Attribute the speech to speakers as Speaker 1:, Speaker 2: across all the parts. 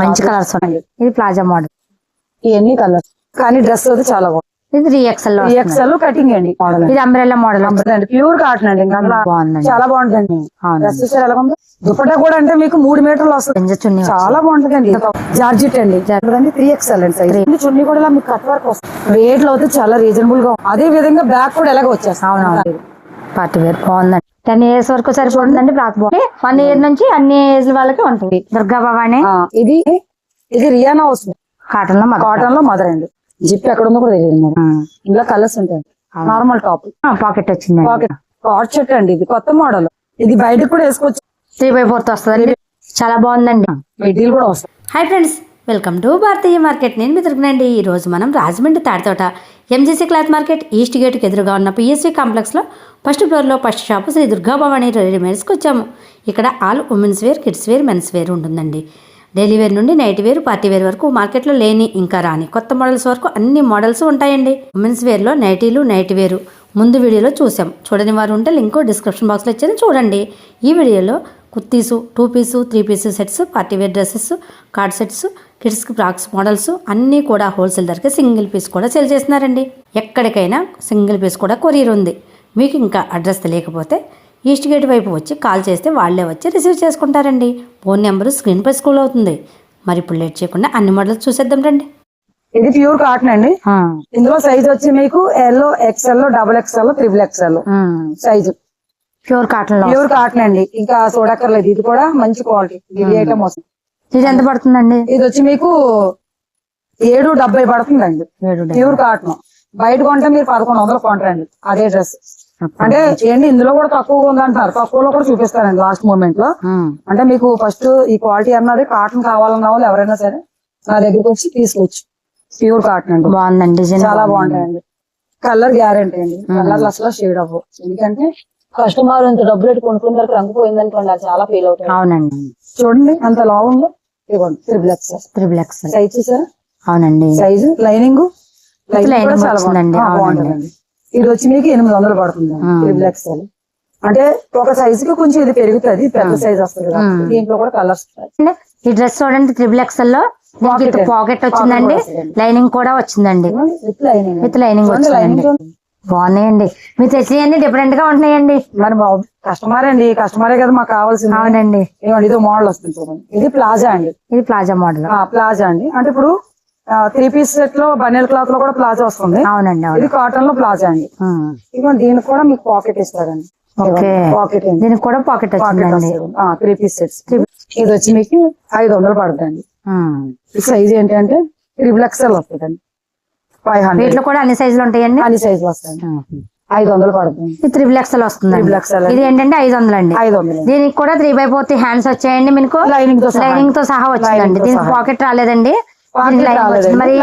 Speaker 1: మంచి కలర్స్ ఉన్నాయి. ఇది ప్లాజా మోడల్.
Speaker 2: ఇవన్నీ కలర్స్ కానీ డ్రెస్ అయితే చాలా బాగుంది.
Speaker 1: ఇది ఎక్స్ఎల్లో వస్తుంది.
Speaker 2: ఎక్సెల్ కటింగ్ అండి మోడల్
Speaker 1: ఇది అంబ్రెల్లా మోడల్
Speaker 2: అండి ప్యూర్ కాటన్ అండి. ఇంకా చాలా బాగుంటుందండి. డ్రెస్ చూసారు ఎలా ఉంది. దుపట్టా కూడా అంటే మీకు మూడు మీటర్లు వస్తుంది.
Speaker 1: చున్నీ
Speaker 2: చాలా బాగుంటుందండి. జార్జెట్ అండి. అండి త్రీ ఎక్స్ఎల్ అండి సైజ్ చున్నీ కూడా మీకు కట్ వర్క్ వస్తుంది. రేట్లు అయితే చాలా రీజనబుల్గా. అదే విధంగా బ్యాక్ కూడా ఎలాగ వచ్చేస్తాం
Speaker 1: అవునవును. పార్టీ వేర్ బాగుందండి. టెన్ ఇయర్స్ వరకు సరిపోతుందండి బ్లాక్ బాగుంది వన్ ఇయర్ నుంచి అన్ని ఏజ్ వాళ్ళకి ఉంటుంది. దుర్గా భవాని
Speaker 2: ఇది ఇది రియానా వస్తుంది
Speaker 1: కాటన్లో కాటన్లో మదర్
Speaker 2: అండి. జిప్ ఎక్కడ ఉందో కూడా తెలియదు ఇందులో కలర్స్ ఉంటాయి. Normal top.
Speaker 1: పాకెట్ వచ్చిందండి.
Speaker 2: పాకెట్. కాట్ షర్ట్ అండి ఇది. కొత్త మోడల్. ఇది బయటకు కూడా వేసుకోవచ్చు.
Speaker 1: త్రీ బై ఫోర్త్ వస్తుందండి. చాలా బాగుందండి.
Speaker 2: మెటీరియల్ కూడా వస్తుంది.
Speaker 3: Hi friends. Welcome to Bharatiya market. నేను మిత్రుకునండి ఈరోజు మనం Rajahmundry Tadithota MGC cloth market east గేట్కి ఎదురుగా ఉన్న పిఎస్వి కాంప్లెక్స్లో ఫస్ట్ ఫ్లోర్లో ఫస్ట్ షాపు శ్రీ దుర్గా భవాని రెడీమేడ్స్కి వచ్చాము. ఇక్కడ all women's wear kids wear men's wear ఉంటుందండి. డైలీ వేర్ నుండి నైట్ వేర్ పార్టీ వేర్ వరకు మార్కెట్లో లేని ఇంకా రాని కొత్త మోడల్స్ వరకు అన్ని మోడల్స్ ఉంటాయండి. ఉమెన్స్ వేర్లో నైటీలు నైట్ వేరు ముందు వీడియోలో చూసాం చూడని వారు ఉంటే లింక్ డిస్క్రిప్షన్ బాక్స్లో ఇచ్చాను చూడండి. ఈ వీడియోలో kurtis two piece three piece sets party wear dresses card sets కిడ్స్కి ఫ్రాక్స్ మోడల్స్ అన్నీ కూడా హోల్సేల్ ధరకే సింగిల్ పీస్ కూడా సేల్ చేస్తున్నారండి. ఎక్కడికైనా సింగిల్ పీస్ కూడా కొరియర్ ఉంది. మీకు ఇంకా అడ్రస్ తెలియకపోతే ఈస్ట్ గేట్ వైపు వచ్చి కాల్ చేస్తే వాళ్ళే వచ్చి రిసీవ్ చేసుకుంటారండి. ఫోన్ నెంబరు స్క్రీన్ పై స్కూల్ అవుతుంది. మరి ఇప్పుడు లేట్ చేయకుండా అన్ని మోడల్స్ చూసేద్దాం రండి.
Speaker 2: ఇది ప్యూర్ కాటన్ అండి. ఇందులో సైజ్ వచ్చి మీకు L XL double XL triple XL size
Speaker 1: pure కాటన్లో
Speaker 2: ప్యూర్ కాటన్ అండి. ఇంకా చూడక్కర్లేదు ఇది కూడా మంచి క్వాలిటీ. ఇది ఐటమ్ వస్తుంది.
Speaker 1: ఇది ఎంత పడుతుందండి?
Speaker 2: ఇది వచ్చి మీకు ఏడు డెబ్బై పడుతుందండి.
Speaker 1: ఏడు
Speaker 2: ప్యూర్ కాటన్. బయట కొంటే మీరు పదకొండు వందలు కొంటారండి. అదే డ్రెస్. అంటే ఏంటి ఇందులో కూడా తక్కువగా ఉందంటారు. తక్కువలో కూడా చూపిస్తారండి లాస్ట్ మూమెంట్లో. అంటే మీకు ఫస్ట్ ఈ క్వాలిటీ అన్నది కాటన్ కావాలన్న వాళ్ళు ఎవరైనా సరే నా దగ్గరికి వచ్చి తీసుకోవచ్చు ప్యూర్ కాటన్ అండి.
Speaker 1: బాగుందండి
Speaker 2: చాలా బాగుంటాయండి. కలర్ గ్యారంటీ అండి. కలర్ అసలు షేడ్ అవ్వవు. ఎందుకంటే కస్టమర్ ఇంత డబ్బులు పెట్టి కొనుక్కున్న తర్వాత రంగు పోయిందనుకోండి అది చాలా ఫీల్ అవుతాయి
Speaker 1: అవునండి.
Speaker 2: చూడండి అంత లావు ఉందో ఇవ్వండి. Triple X
Speaker 1: triple X
Speaker 2: size చూసారా?
Speaker 1: అవునండి.
Speaker 2: Size lining. బాగుంటుందండి. ఇది వచ్చి మీకు ఎనిమిది వందలు పడుతుంది. త్రిబుల్ ఎక్స్ఎల్ అంటే ఒక సైజ్కి కొంచెం ఇది పెరుగుతుంది పెద్ద సైజ్ వస్తుంది. దీంట్లో కూడా కలర్స్
Speaker 1: ఈ డ్రెస్ చూడండి త్రిబుల్
Speaker 2: ఎక్స్ఎల్లో.
Speaker 1: పాకెట్ వచ్చిందండి. లైనింగ్ కూడా వచ్చిందండి.
Speaker 2: విత్ లైనింగ్
Speaker 1: విత్ లైనింగ్ వచ్చిందండి. బాగున్నాయండి. మీరు తెచ్చినవన్నీ డిఫరెంట్గా ఉంటున్నాయండి.
Speaker 2: మరి కస్టమర్ అండి. కస్టమరే కదా మాకు కావాల్సింది.
Speaker 1: అవునండి.
Speaker 2: ఏమండి ఇది మోడల్ వస్తుంది చూడండి. ఇది ప్లాజా అండి.
Speaker 1: ఇది ప్లాజా మోడల్
Speaker 2: ఆ, ప్లాజా అండి. అంటే ఇప్పుడు త్రీ పీస్ సెట్లో బనియల్ క్లాత్లో కూడా ప్లాజా వస్తుంది.
Speaker 1: అవునండి అవును.
Speaker 2: ఇది కాటన్లో ప్లాజా అండి.
Speaker 1: ఉమ్.
Speaker 2: ఇదిగోండి దీనికి కూడా మీకు పాకెట్ ఇస్తారండి. పాకెట్ అండి.
Speaker 1: దీనికి కూడా పాకెట్
Speaker 2: త్రీ పీస్ సెట్స్ ఇది వచ్చి మీకు ఐదు వందలు పడుతుంది సైజ్ ఏంటంటే త్రిబుల్ ఎక్స్ఎల్ వస్తుందండి. ఫైవ్ హండ్రెడ్
Speaker 1: వీటిలో కూడా అన్ని సైజులు ఉంటాయండి?
Speaker 2: అన్ని సైజులు వస్తాయి. ఐదు వందలు పడుతుంది.
Speaker 1: ఇది త్రిబుల్ ఎక్స్ఎల్ వస్తుందండి.
Speaker 2: త్రిబుల్ ఎక్స్ఎల్
Speaker 1: ఇది ఏంటంటే ఐదు వందలు అండి
Speaker 2: ఐదు వందలు
Speaker 1: దీనికి కూడా త్రీ బై ఫోర్త్ హ్యాండ్స్ వచ్చాయండి మీకు?
Speaker 2: లైనింగ్తో సహా.
Speaker 1: లైనింగ్తో సహా వచ్చిందండి. దీనికి. పాకెట్ రాలేదండి. మరి.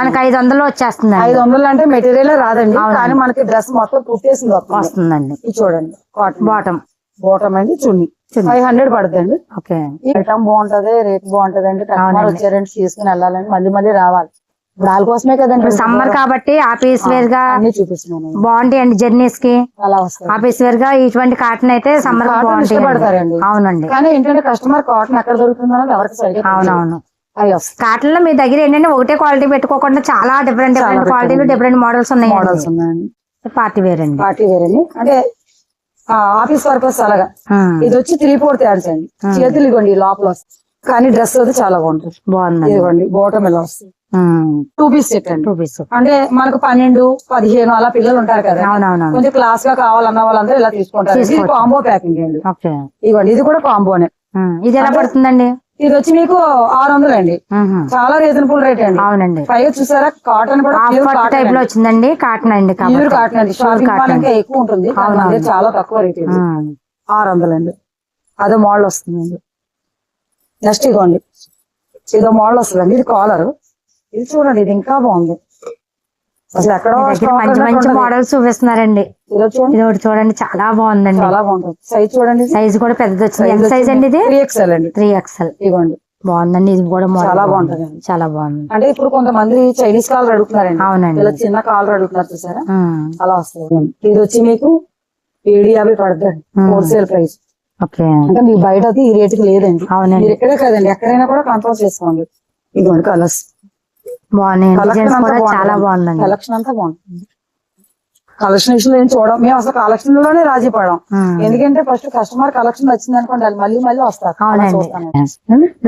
Speaker 1: మనకి ఐదు వందలు వచ్చేస్తుందండి.
Speaker 2: ఐదు వందలు అంటే మెటీరియల్ రాదండి. కానీ మనకి డ్రెస్ మొత్తం కుట్టేసింది వస్తుంది.
Speaker 1: వస్తుందండి.
Speaker 2: చూడండి. కాటన్
Speaker 1: బాటమ్
Speaker 2: బాటమ్ అండి చున్నీ. ఫైవ్ హండ్రెడ్ పడుతుంది
Speaker 1: ఓకే.
Speaker 2: ఐటమ్ బాగుంటది రేట్ బాగుంటది
Speaker 1: అవునండి.
Speaker 2: వచ్చారంటే తీసుకుని వెళ్ళాలని మళ్ళీ మళ్ళీ రావాలి. దాని కోసమే కదండి
Speaker 1: సమ్మర్ కాబట్టి ఆఫీస్
Speaker 2: వేర్గా చూపిస్తున్నాను.
Speaker 1: బాగుంటాయండి జర్నీస్కి.
Speaker 2: అలా
Speaker 1: ఆఫీస్ వేర్గా ఇటువంటి కాటన్ అయితే సమ్మర్
Speaker 2: ఇష్టపడతారండి.
Speaker 1: అవునండి.
Speaker 2: కానీ ఏంటంటే కస్టమర్ కాటన్ ఎక్కడ దొరుకుతుందో ఎవరికి సరిగ్గా.
Speaker 1: అవునవును. కాటన్లో మీ దగ్గర ఏంటంటే ఒకటే క్వాలిటీ పెట్టుకోకుండా చాలా డిఫరెంట్ డిఫరెంట్ క్వాలిటీలు. డిఫరెంట్ మోడల్స్
Speaker 2: మోడల్స్
Speaker 1: ఉన్నాయి
Speaker 2: ఉన్నాయండి.
Speaker 1: పార్టీ వేర్ అండి.
Speaker 2: పార్టీ వేర్ అండి. అంటే ఆఫీస్ పర్పస్ అలాగా. ఇది వచ్చి త్రీ ఫోర్త్ యాడ్స్ అండి. చేతులు ఇవ్వండి లోపల కానీ డ్రెస్ అయితే చాలా బాగుంటుంది.
Speaker 1: బాగుందండి.
Speaker 2: ఇదిగోండి బాటమ్ ఇలా వస్తుంది. టూ పీస్ సెట్ అండి.
Speaker 1: టూ పీస్
Speaker 2: అంటే మనకు పన్నెండు పదిహేను అలా పిల్లలు ఉంటారు కదా.
Speaker 1: అవునవునవును.
Speaker 2: కొంచెం క్లాస్గా కావాలన్న వాళ్ళందరూ ఇలా తీసుకుంటారు. ఇది. కాంబో ప్యాకింగ్ అండి. ఇవ్వండి ఇది కూడా కాంబోనే.
Speaker 1: ఇది ఎలా పడుతుందండి?
Speaker 2: ఇది వచ్చి మీకు ఆరు వందలు అండి. చాలా రీజనబుల్ రేట్ అండి.
Speaker 1: అవునండి.
Speaker 2: పైగా చూసారా? కాటన్ కూడా
Speaker 1: టైప్లో వచ్చిందండి కాటన్ అండి
Speaker 2: ప్యూర్ కాటన్ అండి. షాపింగ్ ఎక్కువ ఉంటుంది చాలా తక్కువ రేట్. ఆరు వందలు అండి. అదో మోడల్ వస్తుందండి. నెక్స్ట్ ఇదిగోండి ఇదో మోడల్ వస్తుందండి. ఇది కాలర్ ఇది చూడండి ఇది ఇంకా బాగుంది. అసలు ఎక్కడో
Speaker 1: మంచి మంచి. మోడల్స్ చూపిస్తున్నారండి.
Speaker 2: ఇది
Speaker 1: ఒకటి చూడండి చాలా బాగుందండి.
Speaker 2: చాలా బాగుంటుంది. సైజ్ చూడండి.
Speaker 1: సైజ్ కూడా పెద్దది వచ్చింది. ఎంత సైజ్ అండి ఇది?
Speaker 2: త్రీ ఎక్స్ఎల్ అండి.
Speaker 1: త్రీ ఎక్స్ఎల్
Speaker 2: ఇదిగోండి.
Speaker 1: బాగుందండి. ఇది కూడా మోడల్
Speaker 2: చాలా. బాగుంటుంది
Speaker 1: చాలా బాగుంది.
Speaker 2: అంటే ఇప్పుడు కొంతమంది చైనీస్ కాలర్ అడుగుతున్నారండి.
Speaker 1: అవునండి.
Speaker 2: ఇలా చిన్న కాలర్ అడుగుతున్నారు చూసారా. అలా వస్తుంది. ఇది వచ్చి మీకు ఏడు యాభై పడుతుంది. Wholesale price
Speaker 1: okay.
Speaker 2: అంటే మీ బయట ఈ రేటుకి లేదండి.
Speaker 1: అవునండి.
Speaker 2: ఇక్కడే కదండి. ఎక్కడైనా కూడా కంట్రోల్ చేసుకోండి. ఇదిగోండి కలర్స్
Speaker 1: బాగున్నాయి. డిజైన్స్ కూడా చాలా బాగుందండి.
Speaker 2: కలెక్షన్ అంతా బాగుంటుంది కలెక్షన్ విషయంలో ఏం చూడం మేము అసలు కలెక్షన్లోనే రాజీ పడాం. ఎందుకంటే ఫస్ట్ కస్టమర్ కలెక్షన్ వచ్చింది అనుకోండి మళ్ళీ మళ్ళీ వస్తారు.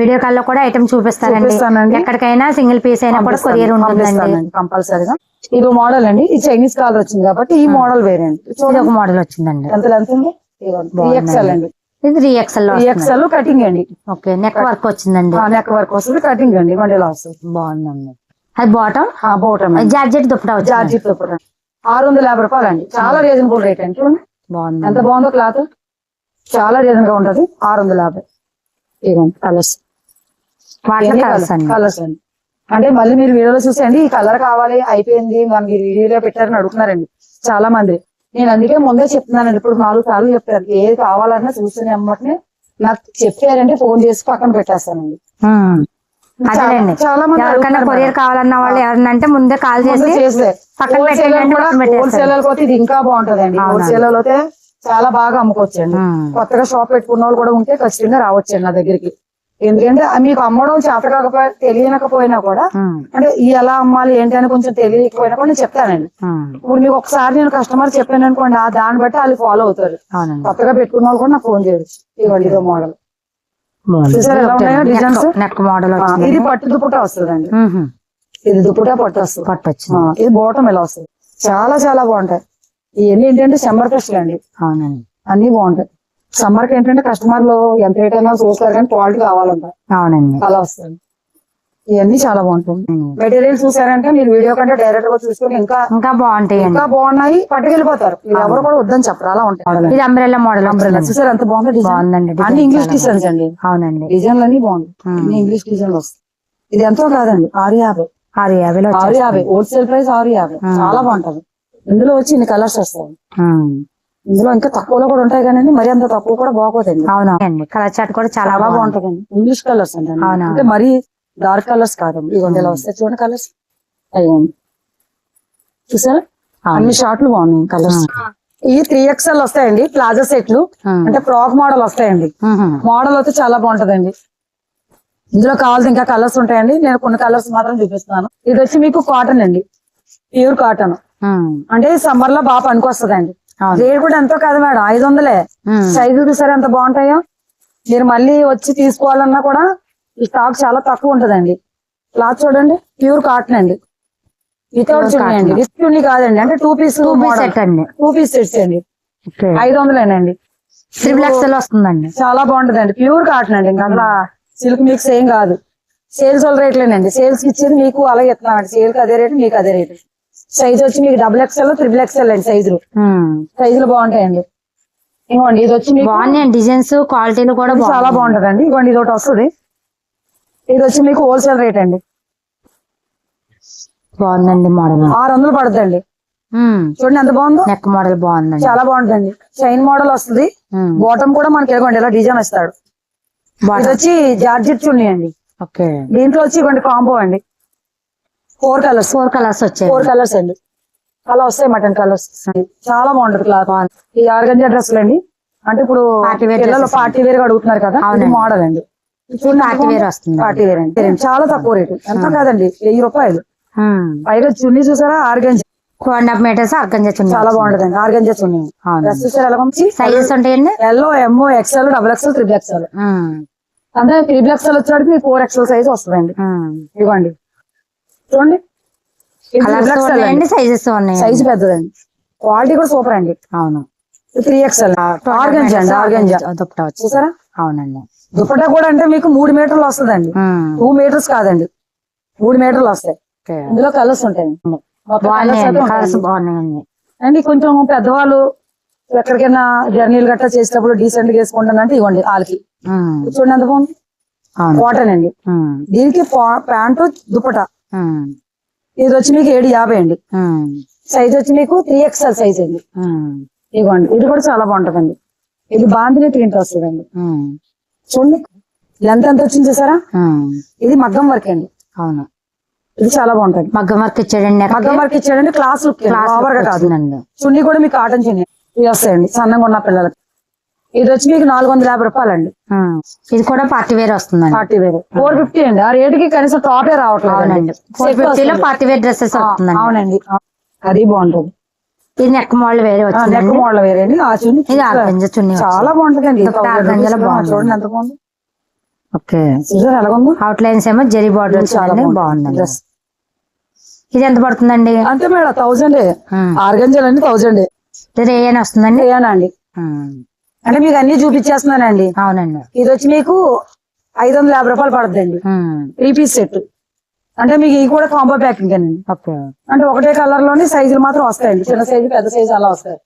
Speaker 1: వీడియో కాల్లో కూడా ఐటమ్ చూపిస్తారండి. ఎక్కడికైనా సింగిల్ పీస్ అయినా కూడా కొరియర్ ఉంటుందండి.
Speaker 2: కంపల్సరీగా. ఇది మోడల్ అండి. ఈ చైనీస్ కాలర్ వచ్చింది కాబట్టి ఈ మోడల్ వేరే అండి.
Speaker 1: ఇది ఒక మోడల్ వచ్చిందండి.
Speaker 2: ఎంత లెంత్ ఉంది? ఎక్స్ఎల్ అండి.
Speaker 1: ఇది ఎక్స్ఎల్
Speaker 2: కటింగ్ అండి.
Speaker 1: ఓకే నెక్ వర్క్ వచ్చిందండి.
Speaker 2: నెక్ వర్క్ వస్తుంది. కటింగ్ అండి. ఇలా వస్తుంది.
Speaker 1: బాగుందండి. అది bottom
Speaker 2: bottom
Speaker 1: georgette dupatta
Speaker 2: georgette dupatta. ఆరు వందల యాభై రూపాయలు అండి. చాలా రీజనబుల్ రేట్ అండి. చూడండి.
Speaker 1: బాగుంది.
Speaker 2: ఎంత బాగుందో క్లాత్. చాలా రీజన్గా ఉంటది. ఆరు వందల యాభై ఇవ్వండి కలర్స్
Speaker 1: కలర్స్ అండి?
Speaker 2: కలర్స్ అండి. అంటే మళ్ళీ మీరు వీడియోలో చూసండి ఈ కలర్ కావాలి అయిపోయింది. మనకి వీడియోలో పెట్టారని అడుగుతున్నారండి. చాలా మంది. నేను అందుకే ముందే చెప్తున్నానండి. ఇప్పుడు నాలుగు సార్లు చెప్పారు. ఏది కావాలన్నా చూసిన అమ్మటిని నాకు చెప్పారంటే ఫోన్ చేసి పక్కన పెట్టేస్తానండి.
Speaker 1: ఉమ్. అదేలేండి.
Speaker 2: చాలా మంది
Speaker 1: ఎవరికైనా కొరియర్ కావాలన్న వాళ్ళు ఎవరన్నా అంటే ముందే కాల్ చేసి పక్కన
Speaker 2: పోతే ఇది ఇంకా బాగుంటదండి.
Speaker 1: అవునా.
Speaker 2: హోల్సేలర్ అయితే చాలా బాగా అమ్ముకోవచ్చండి. కొత్తగా షాప్ పెట్టుకున్న వాళ్ళు కూడా ఉంటే ఖచ్చితంగా రావచ్చండి నా దగ్గరికి. ఎందుకంటే మీకు అమ్మడం చేత కాకపోయినా తెలియకపోయినా కూడా. అంటే ఈ ఎలా అమ్మాలి ఏంటి అని కొంచెం తెలియకపోయినా కూడా నేను చెప్తానండి. ఇప్పుడు మీకు ఒకసారి నేను కస్టమర్ చెప్పాను అనుకోండి ఆ దాన్ని బట్టి వాళ్ళు ఫాలో అవుతారు. కొత్తగా పెట్టుకున్న వాళ్ళు కూడా నాకు ఫోన్ చేయొచ్చు ఇవ్వండి ఇదో మోడల్
Speaker 1: మోడల్.
Speaker 2: ఇది పట్టు దుప్పట వస్తుందండి. ఇది దుప్పట పట్టు వస్తుంది.
Speaker 1: పట్టు వచ్చింది.
Speaker 2: ఇది బోటం ఎలా వస్తుంది? చాలా చాలా బాగుంటాయి. ఇవన్నీ ఏంటంటే సమ్మర్ ఫెస్ట్లు అండి.
Speaker 1: అవునండి.
Speaker 2: అన్ని బాగుంటాయి. సమ్మర్కి ఏంటంటే కస్టమర్లు ఎంత రేట్ అయినా చూస్తారు కానీ క్వాలిటీ కావాలంట.
Speaker 1: అవునండి.
Speaker 2: అలా వస్తుంది. ఇవన్నీ చాలా బాగుంటుంది. మెటీరియల్ చూసారంటే మీరు వీడియో కంటే డైరెక్ట్గా చూసుకొని ఇంకా
Speaker 1: ఇంకా బాగుంటాయండి.
Speaker 2: ఇంకా బాగున్నాయి పట్టుకెళ్ళిపోతారు. ఎవరు కూడా వద్దని చెప్పరు. అలా ఉంటాయి.
Speaker 1: ఇది అంబ్రెల్లా మోడల్
Speaker 2: అంబ్రెల్లా చూసారు ఎంత బాగుంది డిజైన్
Speaker 1: బాగుందండి
Speaker 2: అన్ని ఇంగ్లీష్ డిజైన్స్ అండి.
Speaker 1: అవునండి.
Speaker 2: డిజైన్లు అన్ని బాగుంది. ఇంగ్లీష్ డిజైన్లు వస్తాయి. ఇది ఎంతో కాదండి ఆరు యాభై.
Speaker 1: ఆరు యాభైలో
Speaker 2: ఆరు. యాభై. హోల్సేల్ ప్రైస్ ఆరు యాభై. చాలా బాగుంటది. ఇందులో వచ్చి ఇన్ని కలర్స్ వస్తాయి. ఇందులో ఇంకా తక్కువలో కూడా ఉంటాయి కానీ మరి అంత తక్కువ కూడా బాగోదండి.
Speaker 1: అవును కలర్ చాట్ కూడా చాలా
Speaker 2: బాగుంటదండి. ఇంగ్లీష్ కలర్స్ అండి. అంటే మరీ డార్క్ కలర్స్ కాదండి ఇవ్వండి ఇలా వస్తాయి. చూడండి కలర్స్ అయ్యండి చూసారా. అన్ని షార్ట్లు బాగున్నాయి కలర్స్ ఈ త్రీ ఎక్స్ఎల్ వస్తాయండి. ప్లాజా సెట్లు. అంటే ఫ్రాక్ మోడల్ వస్తాయండి. మోడల్ అయితే చాలా బాగుంటదండి. ఇందులో కావాల్సిన ఇంకా కలర్స్ ఉంటాయండి. నేను కొన్ని కలర్స్ మాత్రం చూపిస్తున్నాను. ఇది వచ్చి మీకు కాటన్ అండి. Pure cotton. అంటే సమ్మర్లో బాగా పనికొస్తదండి. రేట్ కూడా ఎంతో కాదు మేడం. ఐదు వందలే.
Speaker 1: ఉమ్.
Speaker 2: సైజులు చూసారా ఎంత బాగుంటాయో? మీరు మళ్ళీ వచ్చి తీసుకోవాలన్నా కూడా ఈ స్టాక్ చాలా తక్కువ ఉంటదండి. క్లాత్ చూడండి ప్యూర్ కాటన్ అండి. వితౌట్ చున్నీ అండి. విత్ చున్నీ కాదండి. అంటే two piece
Speaker 1: two piece set అండి.
Speaker 2: టూ పీస్ సెట్స్ అండి. ఐదు వందలేనండి.
Speaker 1: త్రిబుల్ ఎక్స్ఎల్ వస్తుందండి.
Speaker 2: చాలా బాగుంటదండి. ప్యూర్ కాటన్ అండి. ఇంకా అట్లా సిల్క్ మిక్స్ ఏం కాదు. సేల్స్ వాళ్ళ రేట్లేనండి. సేల్స్ ఇచ్చేది మీకు అలాగే ఇస్తున్నామండి సేల్కి అదే రేటు మీకు అదే రేటు. సైజ్ వచ్చి మీకు డబుల్ ఎక్స్ఎల్ త్రిబుల్ ఎక్స్ఎల్ అండి సైజులు. సైజులు బాగుంటాయండి. ఇవ్వండి ఇది వచ్చి మీకు
Speaker 1: బాగున్నాయండి. డిజైన్స్ క్వాలిటీలు కూడా
Speaker 2: చాలా
Speaker 1: బాగున్నాయి.
Speaker 2: బాగుంటదండి. ఇవ్వండి ఇది ఒకటి వస్తుంది. ఇది వచ్చి మీకు హోల్సేల్ రేట్ అండి.
Speaker 1: బాగుందండి మోడల్
Speaker 2: ఆరు వందలు పడుతుందండి చూడండి ఎంత బాగుందో.
Speaker 1: నెక్ మోడల్ బాగుందండి.
Speaker 2: చాలా బాగుంటుందండి. చైన్ మోడల్ వస్తుంది. బాటమ్ కూడా మనకి ఇవ్వండి ఇలా డిజైన్ ఇస్తాడు. ఇది వచ్చి జార్జెట్ చున్నీ అండి
Speaker 1: ఓకే.
Speaker 2: దీంట్లో వచ్చి ఇవ్వండి కాంబో అండి. ఫోర్ కలర్స్
Speaker 1: ఫోర్ కలర్స్ వచ్చాయి.
Speaker 2: ఫోర్ కలర్స్ అండి. అలా వస్తాయి మటన్ కలర్స్ చాలా బాగుంటది క్లాత్ ఈ ఆర్గంజా డ్రెస్సులు అండి అంటే ఇప్పుడు పిల్లలు
Speaker 1: dresses.
Speaker 2: పార్టీ వేర్ అడుగుతున్నారు కదా. మోడల్ అండి.
Speaker 1: పార్టీ వేర్
Speaker 2: అండి. చాలా తక్కువ రేటు. ఎంత కాదండి? వెయ్యి రూపాయలు. పైగా చున్నీ చూసారా? ఆర్గంజా.
Speaker 1: హాఫ్ మీటర్స్ అర్థం చేస్తుంది
Speaker 2: చాలా బాగుంటదండి ఆర్గంజా చున్నీ. డ్రెస్ చూసారా? ఎలా మంచి
Speaker 1: సైజెస్ ఉంటాయండి?
Speaker 2: Yellow MO XL double XL triple XL. అంటే త్రిబుల్ ఎక్స్ఎల్ వచ్చేటికి ఫోర్ ఎక్స్ఎల్ సైజ్ వస్తుందండి. ఇవ్వండి. చూడండి.
Speaker 1: సైజెస్ ఉన్నాయి
Speaker 2: సైజ్ పెద్దదండి. క్వాలిటీ కూడా సూపర్ అండి.
Speaker 1: అవును.
Speaker 2: త్రీ ఎక్స్ఎల్ ఆర్గంజా అండి ఆర్గంజా. చూసారా?
Speaker 1: అవునండి
Speaker 2: దుపట్టా కూడా అంటే మీకు మూడు మీటర్లు వస్తుందండి. టూ మీటర్స్ కాదండి మూడు మీటర్లు వస్తాయి. ఇందులో కలర్స్.
Speaker 1: బాగున్నాయండి
Speaker 2: అండ్ కొంచెం పెద్దవాళ్ళు ఎక్కడికైనా జర్నీలు గట్టా చేసేటప్పుడు డీసెంట్గా వేసుకుంటానంటే ఇవ్వండి వాళ్ళకి. చూడండి ఎంత బాగుంది కాటన్. దీనికి ప్యాంటు దుపట్టా
Speaker 1: ఉమ్.
Speaker 2: ఇది వచ్చి మీకు ఏడు యాభై అండి. సైజ్ వచ్చి మీకు త్రీ ఎక్స్ఎల్ సైజ్ అండి. ఇవ్వండి ఇది కూడా చాలా బాగుంటదండి ఇది బాంధిని ప్రింట్ వస్తుందండి. చూడండి. లెంత్ ఎంత వచ్చింది చూసారా. ఇది మగ్గం వర్క్ అండి.
Speaker 1: అవును.
Speaker 2: ఇది చాలా బాగుంటది.
Speaker 1: మగ్గం వర్క్ ఇచ్చాడండి.
Speaker 2: మగ్గం వర్క్ ఇచ్చాడండి క్లాస్ లుక్
Speaker 1: ఓవర్గా
Speaker 2: కాదు. చున్నీ కూడా మీకు కాటన్ చున్నీ ఇవి వస్తాయండి. సన్నంగా ఉన్న పిల్లలకి. ఇది వచ్చి మీకు నాలుగు వందల యాభై రూపాయలండి.
Speaker 1: ఉమ్. ఇది కూడా పార్టీ వేర్ వస్తుందండి.
Speaker 2: Party wear. ఫోర్ ఫిఫ్టీ అండి. ఆ రేట్కి కనీసం టాపే రావట్లేదు
Speaker 1: అవునండి. ఫోర్ ఫిఫ్టీలో పార్టీ వేర్ డ్రెస్సెస్
Speaker 2: అవునండి. అది బాగుంటుంది.
Speaker 1: ఇది నెక్ మోడల్ వేరే
Speaker 2: నెక్
Speaker 1: వచ్చిందండి.
Speaker 2: మోడల్ వేరే అండి. ఆ చున్నీ
Speaker 1: ఇది ఆర్గంజా చున్నీ
Speaker 2: చాలా బాగుంటుందండి.
Speaker 1: ఆర్గంజాలో బాగుంది.
Speaker 2: చూడండి ఎంత బాగుంది.
Speaker 1: ఓకే. అవుట్ లైన్స్ ఏమో జెరీ బార్డర్ వచ్చిందండి. బాగుందండి. ఇది ఎంత పడుతుందండి?
Speaker 2: అంతే మేడం థౌజండ్
Speaker 1: ఉమ్.
Speaker 2: ఆర్గంజాలు అన్ని థౌజండ్
Speaker 1: ఇది రేయన్ వస్తుందండి?
Speaker 2: అండి?
Speaker 1: ఉమ్.
Speaker 2: అంటే మీకు అన్ని చూపించేస్తున్నానండి
Speaker 1: అవునండి.
Speaker 2: ఇది వచ్చి మీకు ఐదు వందల యాభై రూపాయలు పడుతుందండి
Speaker 1: ఉమ్.
Speaker 2: Three piece set. అంటే మీకు ఇది కూడా కాంబో ప్యాకింగ్ అండి? అంటే ఒకటే కలర్లోని సైజులు మాత్రం వస్తాయండి. చిన్న సైజు పెద్ద సైజు అలా వస్తాయి.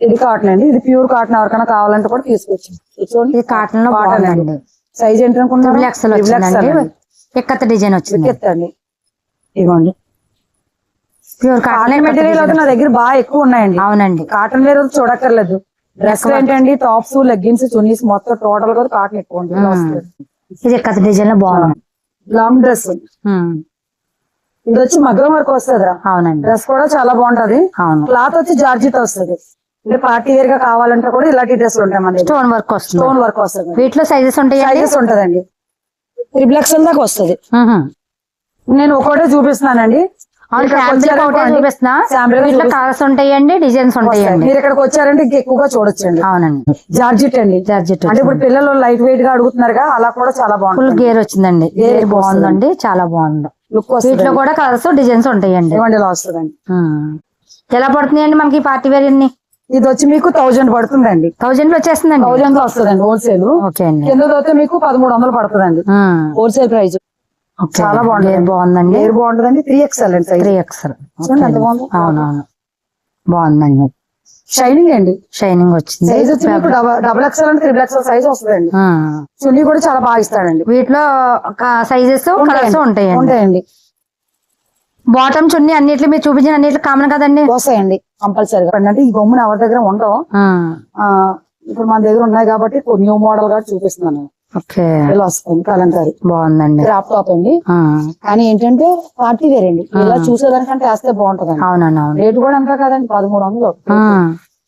Speaker 2: ఇది కాటన్ అండి. ఇది ప్యూర్ కాటన్ ఎవరికైనా కావాలంటే కూడా ఇది
Speaker 1: కాటన్లో కాటన్
Speaker 2: అండి. సైజ్ ఏంటి అనుకుంటున్నారు?
Speaker 1: ట్రిపుల్ ఎక్సెల్ వచ్చిందండి. ఎక్కత డిజైన్ వచ్చింది.
Speaker 2: ఇదిగోండి.
Speaker 1: ప్యూర్
Speaker 2: కాటన్ మెటీరియల్ అయితే నా దగ్గర బాగా ఎక్కువ ఉన్నాయండి.
Speaker 1: అవునండి.
Speaker 2: కాటన్ వేర్ చూడక్కర్లేదు. డ్రెస్ ఏంటండి? టాప్స్ లెగ్గిన్స్ చున్నీస్ మొత్తం టోటల్గా కాటన్ ఎక్కువ ఉంటుంది.
Speaker 1: ఇది డిజైన్లో బాగుంది.
Speaker 2: Long dress. ఇది వచ్చి మగ్గం వరకు వస్తుందిరా
Speaker 1: అవునండి.
Speaker 2: డ్రెస్ కూడా చాలా బాగుంటది.
Speaker 1: అవును.
Speaker 2: క్లాత్ వచ్చి జార్జిట్ వస్తుంది. అంటే పార్టీ వేర్గా కావాలంటే కూడా ఇలాంటి డ్రెస్లు ఉంటాయి మన
Speaker 1: స్టోన్ వర్క్ వస్తుంది.
Speaker 2: స్టోన్ వర్క్ వస్తుంది
Speaker 1: వీటిలో సైజెస్ ఉంటాయండి?
Speaker 2: సైజెస్ ఉంటదండి. త్రిబుల్ ఎక్స్ఎల్ దాకా వస్తుంది. నేను ఒకటే చూపిస్తున్నానండి.
Speaker 1: కలర్స్ ఉంటాయండి డిజైన్స్ ఉంటాయండి.
Speaker 2: మీరు ఇక్కడికి వచ్చారంటే ఎక్కువగా చూడొచ్చండి.
Speaker 1: అవునండి.
Speaker 2: జార్జిట్ అండి.
Speaker 1: జార్జెట్
Speaker 2: అంటే ఇప్పుడు పిల్లలు లైట్ వెయిట్గా అడుగుతున్నారుగా అలా కూడా చాలా
Speaker 1: ఫుల్
Speaker 2: బాగుంటుంది.
Speaker 1: గేర్ వచ్చిందండి. గేర్ బాగుందండి చాలా బాగుంది. వీటిలో కూడా కలర్స్ డిజైన్స్ ఉంటాయండి.
Speaker 2: వస్తుందండి.
Speaker 1: ఎలా పడుతున్నాయండి మనకి పార్టీ వేర్ అన్ని?
Speaker 2: ఇది వచ్చి మీకు థౌజండ్ పడుతుందండి.
Speaker 1: థౌజండ్లో వచ్చేస్తుందండి.
Speaker 2: థౌజండ్లో వస్తుందండి హోల్సేల్
Speaker 1: ఓకే అండి.
Speaker 2: కింద మీకు పదమూడు వందలు పడుతుందండి. Wholesale price. చాలా బాగుంది.
Speaker 1: బాగుందండి?
Speaker 2: ఏర్ బాగుంటుందండి. త్రీ ఎక్స్ఎల్ అండి
Speaker 1: త్రీ ఎక్స్ఎల్. అవునవును. బాగుందండి.
Speaker 2: షైనింగ్ అండి.
Speaker 1: షైనింగ్ వచ్చింది.
Speaker 2: సైజ్ వచ్చి డబల్ ఎక్స్ఎల్ అంటే త్రిబుల్ ఎక్స్ఎల్ సైజ్ వస్తుందండి. చున్నీ కూడా చాలా బాగా ఇస్తాడండి.
Speaker 1: వీటిలో సైజెస్ కలర్స్ ఉంటాయండి.
Speaker 2: ఉంటాయండి.
Speaker 1: బాటమ్ చున్నీ అన్నిట్లు మీరు చూపించిన అన్నిట్లు కామన్ కదండి?
Speaker 2: వస్తాయండి. కంపల్సరీగా అంటే ఈ గమ్మున ఎవరి దగ్గర ఉండవు. ఇప్పుడు మన దగ్గర ఉన్నాయి కాబట్టి న్యూ మోడల్గా చూపిస్తున్నాను. ఇలా వస్తుంది కలంకారీ.
Speaker 1: బాగుందండి.
Speaker 2: క్రాప్ టాప్ అండి. కానీ ఏంటంటే పార్టీ వేర్ అండి. ఇలా చూసేదానికంటే వేస్తే బాగుంటదండి.
Speaker 1: అవునండి అవును.
Speaker 2: రేటు కూడా ఎంత కదండి పదమూడు వందలు.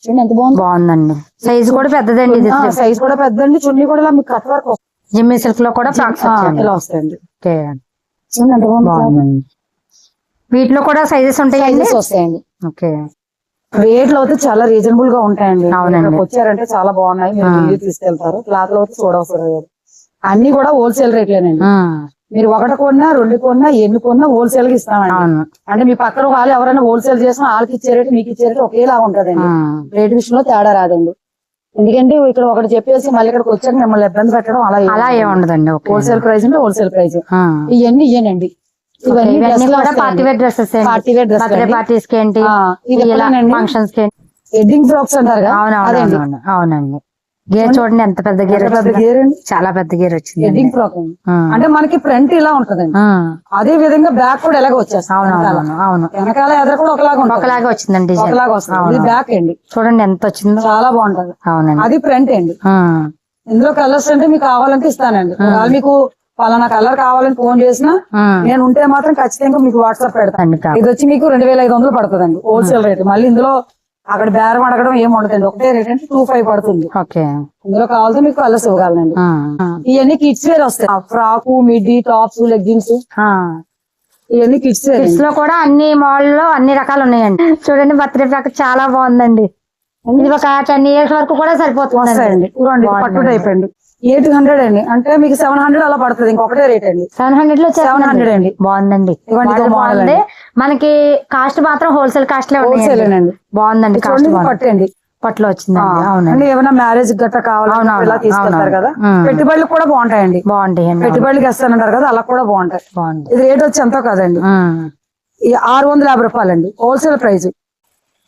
Speaker 2: చూడండి ఎంత బాగుంది.
Speaker 1: బాగుందండి. సైజ్ కూడా పెద్దదండి ఇది
Speaker 2: సైజ్ కూడా పెద్దండి చున్నీ కూడా ఇలా మీకు కట్ వర్క్ వస్తుంది.
Speaker 1: జిమ్మి సిల్క్లో కూడా
Speaker 2: ఇలా వస్తాయండి. చూడండి ఎంత బాగుంది.
Speaker 1: బాగుందండి. వీటిలో కూడా సైజెస్
Speaker 2: సైజెస్ వస్తాయండి.
Speaker 1: ఓకే.
Speaker 2: రేట్లు అయితే చాలా రీజనబుల్గా ఉంటాయండి.
Speaker 1: అవునండి.
Speaker 2: వచ్చారంటే చాలా బాగున్నాయి. తీసుకెళ్తారు. క్లాత్లో అయితే చూడవసరం లేదు. అన్ని కూడా హోల్సేల్ రేట్లేనండి. మీరు ఒకటి కొన్నా రెండు కొన్నా ఎన్ని కొన్నా హోల్సేల్గా ఇస్తామండి. అంటే మీ పక్కన వాళ్ళు ఎవరైనా హోల్సేల్ చేసినా వాళ్ళకి ఇచ్చే రేటు మీకు ఇచ్చే రేటు ఒకేలా ఉంటదండి. రేటు విషయంలో తేడా రాదండి. ఎందుకంటే ఇక్కడ ఒకటి చెప్పేసి మళ్ళీ ఇక్కడికి వచ్చాక మిమ్మల్ని ఇబ్బంది పెట్టడం అలా
Speaker 1: అలా ఏం ఉండదండి ఓకే.
Speaker 2: హోల్సేల్ ప్రైస్ అంటే హోల్సేల్ ప్రైస్. ఇవన్నీ ఇయ్యనండి.
Speaker 1: ఓకే,
Speaker 2: ఇవన్నీ
Speaker 1: ఇవన్నీ
Speaker 2: డ్రెస్సులు
Speaker 1: కూడా
Speaker 2: వస్తాయండి.
Speaker 1: Party wear dresses
Speaker 2: party wear dress
Speaker 1: పార్టీస్కి ఏంటి? ఫంక్షన్స్కి
Speaker 2: వెడ్డింగ్ ఫ్రాక్స్ అంటారు
Speaker 1: అవునవును అవునండి. గేర్ చూడండి ఎంత పెద్ద గేర్
Speaker 2: పెద్ద. గేర్
Speaker 1: చాలా పెద్ద గేర్ వచ్చింది
Speaker 2: అంటే మనకి ఫ్రంట్ ఇలా ఉంటదండి. అదే విధంగా బ్యాక్ కూడా ఎలాగ వచ్చేస్తాం
Speaker 1: అవును
Speaker 2: వెనకాల. ఎదురు కూడా ఒకలాగా
Speaker 1: ఒకలాగా వచ్చిందండి
Speaker 2: ఒకలాగా వస్తుంది. బ్యాక్ అండి.
Speaker 1: చూడండి ఎంత వచ్చిందో.
Speaker 2: చాలా బాగుంటది.
Speaker 1: అవునండి.
Speaker 2: అది ఫ్రంట్ అండి. ఇందులో కలర్స్ అంటే మీకు కావాలంటే ఇస్తానండి. మీకు పలానా కలర్ కావాలని ఫోన్ చేసినా. నేను ఉంటే మాత్రం ఖచ్చితంగా మీకు వాట్సాప్ పెడతాను. ఇది వచ్చి మీకు రెండు వేల ఐదు వందలు పడుతుందండి హోల్సేల్ రేట్. మళ్ళీ ఇందులో అక్కడ బేరం అడగడం ఏం ఉండదండి. ఒకటే రేట్ అంటే టూ ఫైవ్ పడుతుంది.
Speaker 1: ఓకే.
Speaker 2: ఇందులో కావాలంటే మీకు కలర్స్ ఇవ్వగలనండి. ఇవన్నీ కిడ్స్ వేర్ వస్తాయి. Frock midi tops leggings. ఇవన్నీ కిడ్స్ వేర్
Speaker 1: కిడ్స్లో కూడా అన్ని మాల్లో అన్ని రకాలు ఉన్నాయండి. చూడండి బర్త్డే ప్యాక్ చాలా బాగుందండి. ఇది ఒక టెన్ ఇయర్స్ వరకు కూడా
Speaker 2: ఇది పట్టు టైప్ అండి. ఎయిట్ హండ్రెడ్ అండి. అంటే మీకు సెవెన్ హండ్రెడ్ అలా పడుతుంది ఇంకొకటే రేట్ అండి.
Speaker 1: సెవెన్ హండ్రెడ్లో
Speaker 2: సెవెన్ హండ్రెడ్ అండి.
Speaker 1: బాగుందండి.
Speaker 2: ఇదిగోండి
Speaker 1: బాగుంది. మనకి కాస్ట్ మాత్రం హోల్సేల్ కాస్ట్లో
Speaker 2: హోల్సేల్ అండి
Speaker 1: బాగుందండి కాస్ట్
Speaker 2: చూడండి ఇది
Speaker 1: బాగుంది.
Speaker 2: పట్టు అండి.
Speaker 1: పట్లో అవునండి.
Speaker 2: అంటే ఏమైనా మ్యారేజ్ గట్రా ఇలా తీసుకెళ్తారు. కదా. పెట్టుబడులు కూడా బాగుంటాయండి.
Speaker 1: బాగుంటాయండి
Speaker 2: పెట్టుబడులకి ఇస్తానంటారు కదా అలా కూడా బాగుంటాయి.
Speaker 1: బాగుంది.
Speaker 2: ఇది రేట్ వచ్చి ఎంతో కదండి. ఆరు వందల యాభై రూపాయలండి హోల్సేల్ ప్రైస్.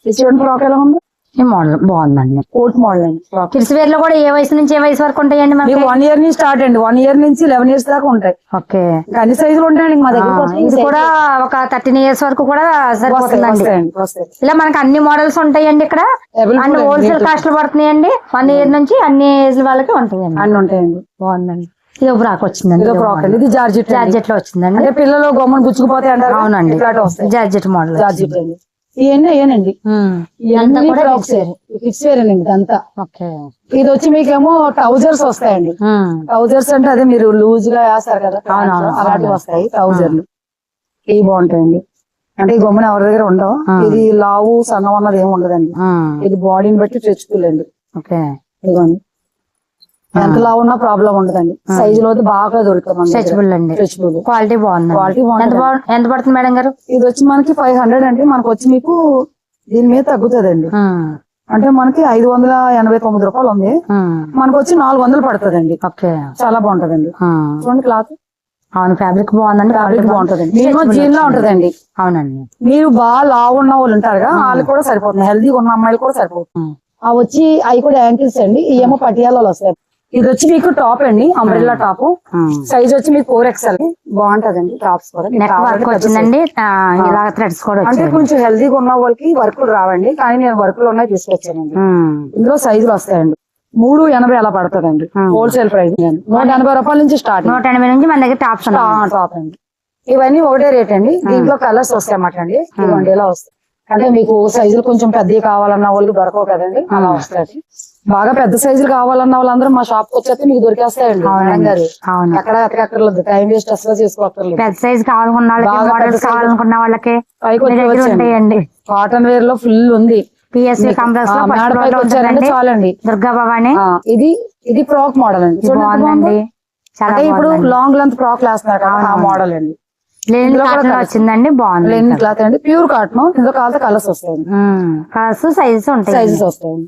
Speaker 2: ఇది చూడండి ఫ్రాక్ ఎలా ఉంది?
Speaker 1: ఈ మోడల్ బాగుందండి.
Speaker 2: కోట్ మోడల్ అండి ఫ్రాక్
Speaker 1: కిడ్స్ వేర్లో కూడా ఏ వయసు నుంచి ఏ వయసు వరకు ఉంటాయండి మనకి
Speaker 2: మీకు వన్ ఇయర్ నుంచి స్టార్ట్ అండి. వన్ ఇయర్ నుంచి లెవెన్ ఇయర్స్ దాకా ఉంటాయి.
Speaker 1: ఓకే.
Speaker 2: ఇంకా అన్ని సైజులు ఉంటాయండి మా దగ్గర.
Speaker 1: ఇది కూడా ఒక థర్టీన్ ఇయర్స్ వరకు కూడా సరిపోతుందండి. ఇలా మనకి అన్ని మోడల్స్ ఉంటాయండి ఇక్కడ. అన్ని
Speaker 2: అండి,
Speaker 1: హోల్సేల్. కాస్ట్ పడుతున్నాయండి. వన్ ఇయర్ నుంచి అన్ని ఏజ్ వాళ్ళకి ఉంటాయండి.
Speaker 2: అన్ని ఉంటాయండి.
Speaker 1: బాగుందండి. ఇది ఒక ఫ్రాక్ వచ్చిందండి.
Speaker 2: ఇది జార్జెట్.
Speaker 1: జార్జెట్లో వచ్చిందండి.
Speaker 2: పిల్లలు గొమ్మని గుచ్చుకుపోతే అంటారు
Speaker 1: అవునండి. జార్జెట్ మోడల్
Speaker 2: జార్జెట్ అండి. ఇవన్నీ అయ్యానండి
Speaker 1: ఇదంతా
Speaker 2: ఇవన్నీ
Speaker 1: కూడా
Speaker 2: ఫ్రాక్స్ ఫిక్స్ వేర్ అండి ఇదంతా.
Speaker 1: ఓకే.
Speaker 2: ఇది వచ్చి మీకేమో ట్రౌజర్స్ వస్తాయండి. ట్రౌజర్స్ అంటే అదే మీరు లూజ్గా వేస్తారు కదా అలాంటివి. వస్తాయి ట్రౌజర్లు ఇవి బాగుంటాయండి. అంటే ఈ గమ్మున ఎవరి దగ్గర ఉండవు. ఇది లావు సన్నం అన్నది ఏమి ఉండదండి. ఇది బాడీని బట్టి తెచ్చుకోలేండి
Speaker 1: ఓకే.
Speaker 2: ఇదిగోండి. ఎంత లావు ఉన్నా ప్రాబ్లం ఉండదండి. సైజు లో బాగా దొరుకుతుంది
Speaker 1: స్ట్రెచబుల్ అండి.
Speaker 2: స్ట్రెచబుల్
Speaker 1: క్వాలిటీ బాగుంది
Speaker 2: Quality
Speaker 1: ఎంత
Speaker 2: బాగుంది.
Speaker 1: బాగు ఎంత పడుతుంది మేడం గారు?
Speaker 2: ఇది వచ్చి మనకి ఫైవ్ హండ్రెడ్ అంటే మనకు వచ్చి మీకు దీని మీద తగ్గుతుందండి. అంటే మనకి ఐదు వందల ఎనభై తొమ్మిది రూపాయలు ఉంది. మనకు వచ్చి నాలుగు వందలు పడుతుందండి. చాలా బాగుంటదండి. చూడండి క్లాత్.
Speaker 1: అవును ఫ్యాబ్రిక్ బాగుందండి
Speaker 2: ఫ్యాబ్రిక్ బాగుంటదండి. మినిమం జీన్ లా ఉంటదండి.
Speaker 1: అవునండి.
Speaker 2: మీరు బాగా లావు ఉన్న వాళ్ళు ఉంటారు కదా వాళ్ళకి కూడా సరిపోతుంది. హెల్దీగా ఉన్న అమ్మాయిలు కూడా సరిపోతుంది. అవి వచ్చి అవి కూడా యాంకిల్స్ అండి. ఏమో పటియాలలో వస్తాయి. ఇది వచ్చి మీకు టాప్ అండి అంబ్రెల్లా టాప్. సైజ్ వచ్చి మీకు ఫోర్ ఎక్స్ఎల్ బాగుంటదండి టాప్స్
Speaker 1: నెక్ వర్క్ వచ్చిందండి. ఇలా థ్రెడ్స్ కూడా.
Speaker 2: అంటే కొంచెం హెల్దీగా ఉన్న వాళ్ళకి వర్కులు రావండి. కానీ నేను వర్కులు ఉన్నాయి తీసుకొచ్చానండి. ఇందులో సైజులు వస్తాయండి. మూడు ఎనభై అలా పడుతుందండి. హోల్సేల్ ప్రైస్ నూట ఎనభై రూపాయల నుంచి స్టార్ట్
Speaker 1: నూట ఎనభై నుంచి మన దగ్గర టాప్స్
Speaker 2: టాప్ అండి. ఇవన్నీ ఒకటే రేట్ అండి. దీంట్లో కలర్స్ వస్తాయి అన్నమాట అండి. ఇవ్వండి ఇలా వస్తాయి. అంటే మీకు సైజులు కొంచెం పెద్దవి కావాలన్న వాళ్ళకి దొరకవు కదండి. అలా వస్తాయి బాగా పెద్ద సైజులు కావాలన్న వాళ్ళందరూ మా షాప్కి వచ్చేస్తే మీకు దొరికేస్తాయండి. గారు. ఎక్కడ ఎక్కడక్కర్లేదు. టైం వేస్ట్ అసలు చేసుకోక్కర్లేదు.
Speaker 1: పెద్ద సైజ్ కావాలనుకున్న వాళ్ళకి ఉంటాయండి.
Speaker 2: కాటన్ వేర్లో ఫుల్ ఉంది.
Speaker 1: పిఎస్సి కంప్లెక్స్లో
Speaker 2: చాలండి.
Speaker 1: దుర్గా భవాని.
Speaker 2: ఇది ఇది ఫ్రాక్ మోడల్ అండి.
Speaker 1: బాగుందండి.
Speaker 2: అంటే ఇప్పుడు లాంగ్ లెంత్ ఫ్రాక్ వేస్తున్నారు కదా ఆ. మోడల్ అండి.
Speaker 1: వచ్చిందండి బాగుంది.
Speaker 2: లెన్ క్లాత్ అండి. ప్యూర్ కాటన్ ఇందులో కావాలంటే కలర్స్ వస్తాయండి.
Speaker 1: కలర్స్ సైజెస్ ఉంటాయి
Speaker 2: సైజెస్ వస్తాయండి.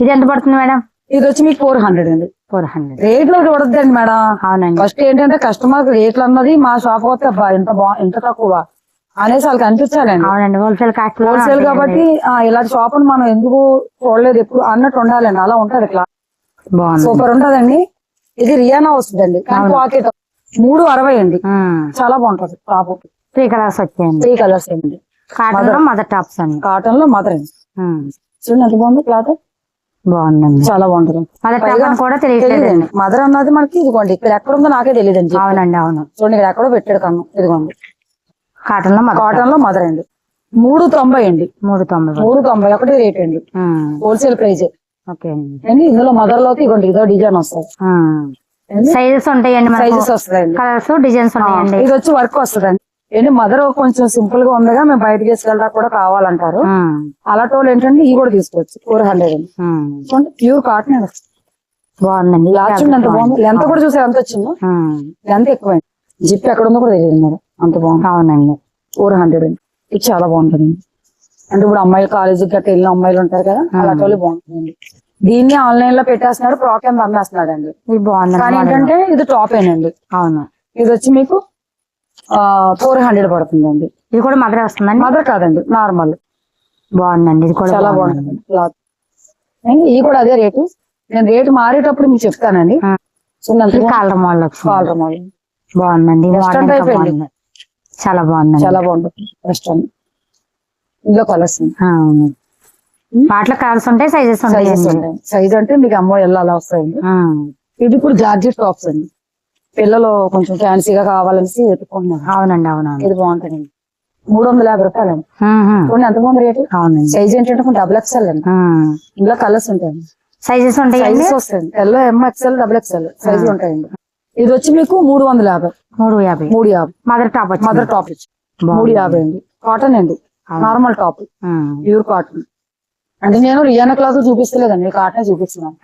Speaker 1: ఇది ఎంత పడుతుంది మేడం?
Speaker 2: ఇది వచ్చి మీకు ఫోర్ హండ్రెడ్ అండి.
Speaker 1: ఫోర్ హండ్రెడ్
Speaker 2: రేట్లు చూడద్దండి మేడం.
Speaker 1: అవునండి.
Speaker 2: ఫస్ట్ ఏంటంటే కస్టమర్ రేట్లు అన్నది మా షాప్ వస్తే అబ్బా ఇంత బా ఇంత తక్కువ అనేసి వాళ్ళకి అనిపించాలండి.
Speaker 1: అవునండి హోల్సేల్
Speaker 2: హోల్సేల్ కాబట్టి ఇలాంటి షాప్ మనం ఎందుకు చూడలేదు? ఎప్పుడు అన్నట్టు ఉండాలండి. అలా ఉంటది ఇట్లా. సూపర్ ఉంటదండి. ఇది రియానా వస్తుందండి. పాకెట్ మూడు అరవై అండి. చాలా బాగుంటది టాప్
Speaker 1: త్రీ కలర్స్ వచ్చాయండి.
Speaker 2: త్రీ కలర్స్ అండి.
Speaker 1: కాటన్లో మదర్ టాప్స్ అండి.
Speaker 2: కాటన్లో మదర్ అండి. చూడండి ఎంత బాగుంది క్లాత్
Speaker 1: బాగుందండి.
Speaker 2: చాలా బాగుంటది.
Speaker 1: మదర్ కూడా
Speaker 2: అన్నది మనకి ఇదిగోండి ఇక్కడ ఎక్కడ ఉందో నాకే తెలియదండి.
Speaker 1: అవునండి అవును.
Speaker 2: చూడండి ఇక్కడ ఎక్కడో పెట్టాడు కన్ను. ఇదిగోండి.
Speaker 1: కాటన్లో
Speaker 2: కాటన్. లో మదర్ అండి. మూడు తొంభై అండి.
Speaker 1: మూడు తొంభై
Speaker 2: మూడు తొంభై ఒకటి రేట్ అండి. Wholesale praise.
Speaker 1: ఓకే అండి.
Speaker 2: ఇందులో మదర్లోకి ఇదిగోండి ఇదో డిజైన్ వస్తుంది
Speaker 1: సైజెస్ ఉంటాయండి
Speaker 2: సైజెస్ వస్తాయండి.
Speaker 1: కలర్స్ డిజైన్స్ ఉన్నాయండి.
Speaker 2: ఇది వచ్చి వర్క్ వస్తుందండి. ఏంటి మదర్ కొంచెం సింపుల్గా ఉందిగా మేము బయటకి తీసుకెళ్ళడా కూడా కావాలంటారు.
Speaker 1: ఉమ్.
Speaker 2: అలాంటి వాళ్ళు ఏంటంటే ఇవి కూడా తీసుకోవచ్చు ఫోర్ హండ్రెడ్ అండి ప్యూర్ కాటన్ అండి
Speaker 1: బాగుందండి.
Speaker 2: లాస్ట్ చూడండి ఎంత బాగుంది. లెంత్ కూడా చూసారు ఎంత వచ్చిందో. లెంత్ ఎక్కువైంది. జిప్ ఎక్కడ ఉందో కూడా తెలియదు మేడం. అంత బాగుంది.
Speaker 1: అవునండి.
Speaker 2: ఫోర్ హండ్రెడ్ అండి ఇది చాలా బాగుంటుంది. అంటే ఇప్పుడు అమ్మాయిలు కాలేజీకి గట్ట వెళ్ళిన అమ్మాయిలు ఉంటారు కదా అలాంటి వాళ్ళు బాగుంటుందండి దీన్ని ఆన్లైన్లో పెట్టేస్తున్నాడు ప్రాక్ ఎంత అమ్మేస్తున్నాడు అండి
Speaker 1: ఇది బాగుందండి.
Speaker 2: కానీ. ఏంటంటే ఇది టాప్ ఏనండి
Speaker 1: అవును.
Speaker 2: ఇది వచ్చి మీకు ఫోర్ హండ్రెడ్ పడుతుందండి.
Speaker 1: ఇది కూడా మదర్ వస్తుందండి
Speaker 2: మదర్ కాదండి నార్మల్.
Speaker 1: బాగుందండి ఇది కూడా
Speaker 2: చాలా
Speaker 1: బాగుంది.
Speaker 2: క్లాత్. ఇది కూడా అదే రేటు. నేను రేటు మారేటప్పుడు మీకు చెప్తానండి.
Speaker 1: Collar model
Speaker 2: collar model.
Speaker 1: బాగుందండి
Speaker 2: అండి.
Speaker 1: బాగుంది. చాలా
Speaker 2: చాలా బాగుంటుంది. వెస్ట్రన్ ఇందులో కలర్స్.
Speaker 1: వాటిలో కలర్స్ ఉంటాయి సైజెస్ ఉంటాయి
Speaker 2: సైజ్ అంటే మీకు అమ్మో ఎల్ల అలా వస్తాయండి. ఇది ఇప్పుడు జార్జెట్ టాప్స్ అండి. పిల్లలు కొంచెం ఫ్యాన్సీగా కావాలనేసి
Speaker 1: అవునండి అవునవును.
Speaker 2: ఇది బాగుంటుందండి. మూడు వందల యాభై రూపాయలు అండి. చూడండి ఎంత బాగుంది రేటు?
Speaker 1: అవునండి.
Speaker 2: సైజ్ ఏంటంటే డబుల్ ఎక్స్ఎల్ అండి. ఇందులో కలర్స్ ఉంటాయండి.
Speaker 1: సైజెస్
Speaker 2: వస్తాయండి. L M XL double XL సైజులు ఉంటాయండి. ఇది వచ్చి మీకు మూడు వందల యాభై.
Speaker 1: మూడు యాభై.
Speaker 2: మూడు యాభై.
Speaker 1: Mother top
Speaker 2: mother top. మూడు యాభై అండి. కాటన్ అండి. నార్మల్ టాప్ ప్యూర్ కాటన్ అంటే నేను రియానా క్లాత్ చూపిస్తలేదండి. కాటన్ చూపిస్తున్నాను.